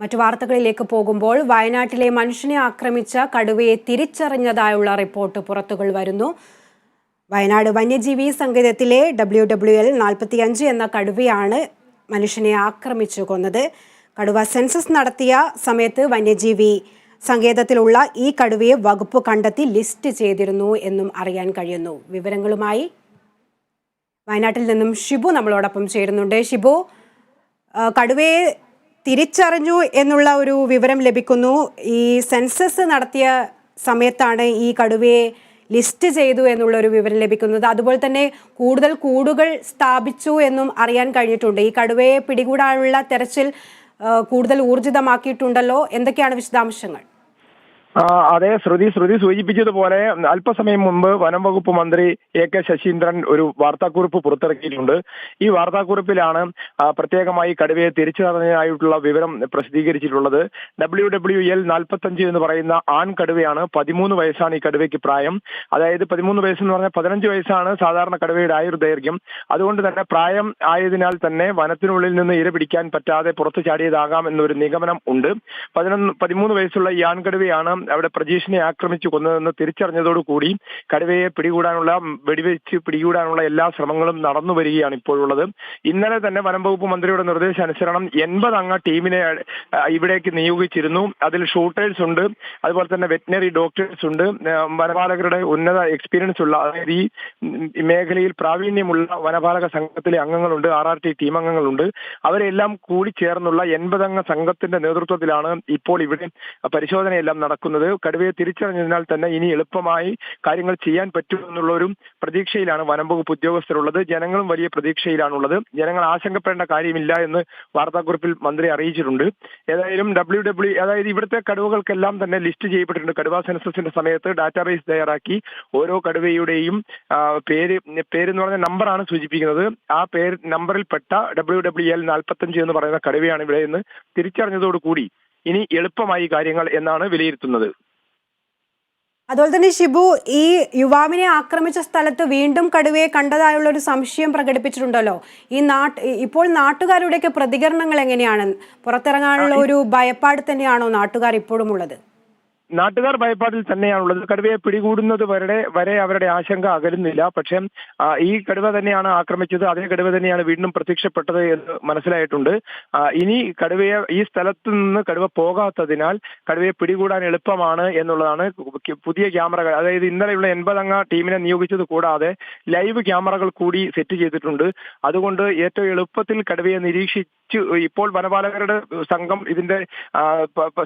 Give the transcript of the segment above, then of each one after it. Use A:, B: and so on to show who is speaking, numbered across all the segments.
A: മറ്റു വാർത്തകളിലേക്ക് പോകുമ്പോൾ വയനാട്ടിലെ മനുഷ്യനെ ആക്രമിച്ച കടുവയെ തിരിച്ചറിഞ്ഞതായുള്ള റിപ്പോർട്ട് പുറത്തുകൾ വരുന്നു. വയനാട് വന്യജീവി സങ്കേതത്തിലെ ഡബ്ല്യു ഡബ്ല്യു എൽ നാൽപ്പത്തിയഞ്ച് എന്ന കടുവയാണ് മനുഷ്യനെ ആക്രമിച്ചു കൊന്നത്. കടുവ സെൻസസ് നടത്തിയ സമയത്ത് വന്യജീവി സങ്കേതത്തിലുള്ള ഈ കടുവയെ വകുപ്പ് കണ്ടെത്തി ലിസ്റ്റ് ചെയ്തിരുന്നു എന്നും അറിയാൻ കഴിയുന്നു. വിവരങ്ങളുമായി വയനാട്ടിൽ നിന്നും ഷിബു നമ്മളോടൊപ്പം ചേരുന്നുണ്ട്. ഷിബു കടുവയെ തിരിച്ചറിഞ്ഞു എന്നുള്ള ഒരു വിവരം ലഭിക്കുന്നു. ഈ സെൻസസ് നടത്തിയ സമയത്താണ് ഈ കടുവയെ ലിസ്റ്റ് ചെയ്തു എന്നുള്ള ഒരു വിവരം ലഭിക്കുന്നത്. അതുപോലെ തന്നെ കൂടുതൽ കൂടുകൾ സ്ഥാപിച്ചു എന്നും അറിയാൻ കഴിഞ്ഞിട്ടുണ്ട്. ഈ കടുവയെ പിടികൂടാനുള്ള തെരച്ചിൽ കൂടുതൽ ഊർജിതമാക്കിയിട്ടുണ്ടല്ലോ. എന്തൊക്കെയാണ് വിശദാംശങ്ങൾ?
B: അതെ ശ്രുതി ശ്രുതി സൂചിപ്പിച്ചതുപോലെ അല്പസമയം മുമ്പ് വനം വകുപ്പ് മന്ത്രി എ കെ ശശീന്ദ്രൻ ഒരു വാർത്താക്കുറിപ്പ് പുറത്തിറക്കിയിട്ടുണ്ട്. ഈ വാർത്താക്കുറിപ്പിലാണ് പ്രത്യേകമായി കടുവയെ തിരിച്ചറിഞ്ഞതായിട്ടുള്ള വിവരം പ്രസിദ്ധീകരിച്ചിട്ടുള്ളത്. ഡബ്ല്യു ഡബ്ല്യു എൽ നാൽപ്പത്തഞ്ച് എന്ന് പറയുന്ന ആൺ കടുവയാണ് പതിമൂന്ന് വയസ്സാണ് ഈ കടുവയ്ക്ക് പ്രായം. അതായത് പതിമൂന്ന് വയസ്സെന്ന് പറഞ്ഞാൽ പതിനഞ്ച് വയസ്സാണ് സാധാരണ കടുവയുടെ ആയുർദൈർഘ്യം അതുകൊണ്ട് തന്നെ പ്രായം ആയതിനാൽ തന്നെ വനത്തിനുള്ളിൽ നിന്ന് ഇര പിടിക്കാൻ പറ്റാതെ പുറത്തു ചാടിയതാകാം എന്നൊരു നിഗമനം ഉണ്ട്. പതിനൊന്ന് പതിമൂന്ന് വയസ്സുള്ള ഈ ആൺകടുവയാണ് അവിടെ പ്രജീഷിനെ ആക്രമിച്ചു കൊന്നതെന്ന് തിരിച്ചറിഞ്ഞതോടുകൂടി കടുവയെ പിടികൂടാനുള്ള വെടിവെച്ച് പിടികൂടാനുള്ള എല്ലാ ശ്രമങ്ങളും നടന്നു വരികയാണ് ഇപ്പോഴുള്ളത്. ഇന്നലെ തന്നെ വനം വകുപ്പ് മന്ത്രിയുടെ നിർദ്ദേശാനുസരണം എൺപത് അംഗ ടീമിനെ ഇവിടേക്ക് നിയോഗിച്ചിരുന്നു. അതിൽ ഷൂട്ടേഴ്സ് ഉണ്ട് അതുപോലെ തന്നെ വെറ്റിനറി ഡോക്ടേഴ്സ് ഉണ്ട്. വനപാലകരുടെ ഉന്നത എക്സ്പീരിയൻസ് ഉള്ള അതായത് ഈ മേഖലയിൽ പ്രാവീണ്യമുള്ള വനപാലക സംഘത്തിലെ അംഗങ്ങളുണ്ട് ആർ ആർ ടി ടീം അംഗങ്ങളുണ്ട്. അവരെല്ലാം കൂടി ചേർന്നുള്ള എൺപതംഗ സംഘത്തിന്റെ നേതൃത്വത്തിലാണ് ഇപ്പോൾ ഇവിടെ പരിശോധനയെല്ലാം നടക്കുന്നത്. കടുവയെ തിരിച്ചറിഞ്ഞതിനാൽ തന്നെ ഇനി എളുപ്പമായി കാര്യങ്ങൾ ചെയ്യാൻ പറ്റുമെന്നുള്ളൊരു പ്രതീക്ഷയിലാണ് വനം വകുപ്പ് ഉദ്യോഗസ്ഥരുള്ളത്. ജനങ്ങളും വലിയ പ്രതീക്ഷയിലാണുള്ളത്. ജനങ്ങൾ ആശങ്കപ്പെടേണ്ട കാര്യമില്ല എന്ന് വാർത്താക്കുറിപ്പിൽ മന്ത്രി അറിയിച്ചിട്ടുണ്ട്. ഏതായാലും ഡബ്ല്യു ഡബ്ല്യു അതായത് ഇവിടുത്തെ കടുവകൾക്കെല്ലാം തന്നെ ലിസ്റ്റ് ചെയ്യപ്പെട്ടിട്ടുണ്ട്. കടുവ സെൻസസിന്റെ സമയത്ത് ഡാറ്റാബേസ് തയ്യാറാക്കി ഓരോ കടുവയുടെയും പേര് പേര് പേരെന്ന് പറഞ്ഞ നമ്പറാണ് സൂചിപ്പിക്കുന്നത്. ആ പേര് നമ്പറിൽപ്പെട്ട ഡബ്ല്യു ഡബ്ല്യു എൽ നാൽപ്പത്തഞ്ച് എന്ന് പറയുന്ന കടുവയാണ് ഇവിടെ നിന്ന് തിരിച്ചറിഞ്ഞതോടുകൂടി ഇനി എളുപ്പമായി കാര്യങ്ങൾ എന്നാണ് വിലയിരുത്തുന്നത്.
A: അതുപോലെ തന്നെ ഷിബു ഈ യുവാവിനെ ആക്രമിച്ച സ്ഥലത്ത് വീണ്ടും കടുവയെ കണ്ടതായുള്ള ഒരു സംശയം പ്രകടിപ്പിച്ചിട്ടുണ്ടല്ലോ. ഈ നാട്ട് ഇപ്പോൾ നാട്ടുകാരുടെയൊക്കെ പ്രതികരണങ്ങൾ എങ്ങനെയാണ്? പുറത്തിറങ്ങാനുള്ള ഒരു ഭയപ്പാട് തന്നെയാണോ നാട്ടുകാർ ഇപ്പോഴും ഉള്ളത്?
B: നാട്ടുകാർ ഭയപ്പാടിൽ തന്നെയാണുള്ളത്. കടുവയെ പിടികൂടുന്നത് വരെ വരെ അവരുടെ ആശങ്ക അകലുന്നില്ല. പക്ഷേ ഈ കടുവ തന്നെയാണ് ആക്രമിച്ചത്. അതേ കടുവ തന്നെയാണ് വീണ്ടും പ്രത്യക്ഷപ്പെട്ടത് എന്ന് മനസ്സിലായിട്ടുണ്ട്. ഇനി കടുവയെ ഈ സ്ഥലത്ത് നിന്ന് കടുവ പോകാത്തതിനാൽ കടുവയെ പിടികൂടാൻ എളുപ്പമാണ് എന്നുള്ളതാണ് പുതിയ ക്യാമറകൾ. അതായത് ഇന്നലെയുള്ള എൺപതംഗ ടീമിനെ നിയോഗിച്ചത് കൂടാതെ ലൈവ് ക്യാമറകൾ കൂടി സെറ്റ് ചെയ്തിട്ടുണ്ട്. അതുകൊണ്ട് ഏറ്റവും എളുപ്പത്തിൽ കടുവയെ നിരീക്ഷിച്ച് ഇപ്പോൾ വനപാലകരുടെ സംഘം ഇതിന്റെ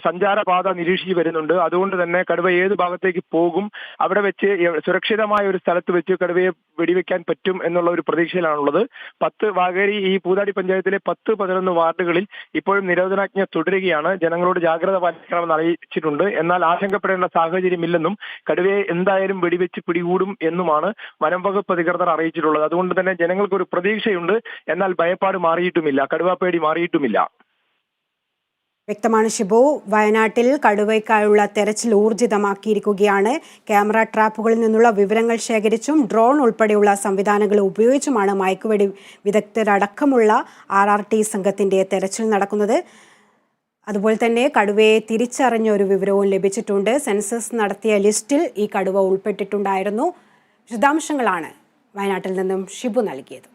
B: സഞ്ചാരപാത നിരീക്ഷിച്ച് വരുന്നുണ്ട്. അതുകൊണ്ട് തന്നെ കടുവ ഏത് ഭാഗത്തേക്ക് പോകും അവിടെ വെച്ച് സുരക്ഷിതമായ ഒരു സ്ഥലത്ത് വെച്ച് കടുവയെ വെടിവെക്കാൻ പറ്റും എന്നുള്ള ഒരു പ്രതീക്ഷയിലാണുള്ളത്. പത്ത് വാഗേരി ഈ പൂതാടി പഞ്ചായത്തിലെ പത്ത് പതിനൊന്ന് വാർഡുകളിൽ ഇപ്പോഴും നിരോധനാജ്ഞ തുടരുകയാണ്. ജനങ്ങളോട് ജാഗ്രത പാലിക്കണമെന്ന് അറിയിച്ചിട്ടുണ്ട്. എന്നാൽ ആശങ്കപ്പെടേണ്ട സാഹചര്യമില്ലെന്നും കടുവയെ എന്തായാലും വെടിവെച്ച് പിടികൂടും എന്നുമാണ് വനം വകുപ്പ് അധികൃതർ അറിയിച്ചിട്ടുള്ളത്. അതുകൊണ്ട് തന്നെ ജനങ്ങൾക്ക് ഒരു പ്രതീക്ഷയുണ്ട്. എന്നാൽ ഭയപ്പാട് മാറിയിട്ടുമില്ല. കടുവ പേടി മാറിയിട്ടുമില്ല.
A: വ്യക്തമാണ് ഷിബു. വയനാട്ടിൽ കടുവയ്ക്കായുള്ള തെരച്ചിൽ ഊർജിതമാക്കിയിരിക്കുകയാണ്. ക്യാമറ ട്രാപ്പുകളിൽ നിന്നുള്ള വിവരങ്ങൾ ശേഖരിച്ചും ഡ്രോൺ ഉൾപ്പെടെയുള്ള സംവിധാനങ്ങൾ ഉപയോഗിച്ചുമാണ് മയക്കുവെടി വിദഗ്ധരടക്കമുള്ള ആർ ആർ ടി സംഘത്തിന്റെ തെരച്ചിൽ നടക്കുന്നത്. അതുപോലെ തന്നെ കടുവയെ തിരിച്ചറിഞ്ഞ ഒരു വിവരവും ലഭിച്ചിട്ടുണ്ട്. സെൻസസ് നടത്തിയ ലിസ്റ്റിൽ ഈ കടുവ ഉൾപ്പെട്ടിട്ടുണ്ടായിരുന്നു. വിശദാംശങ്ങളാണ് വയനാട്ടിൽ നിന്നും ഷിബു നൽകിയത്.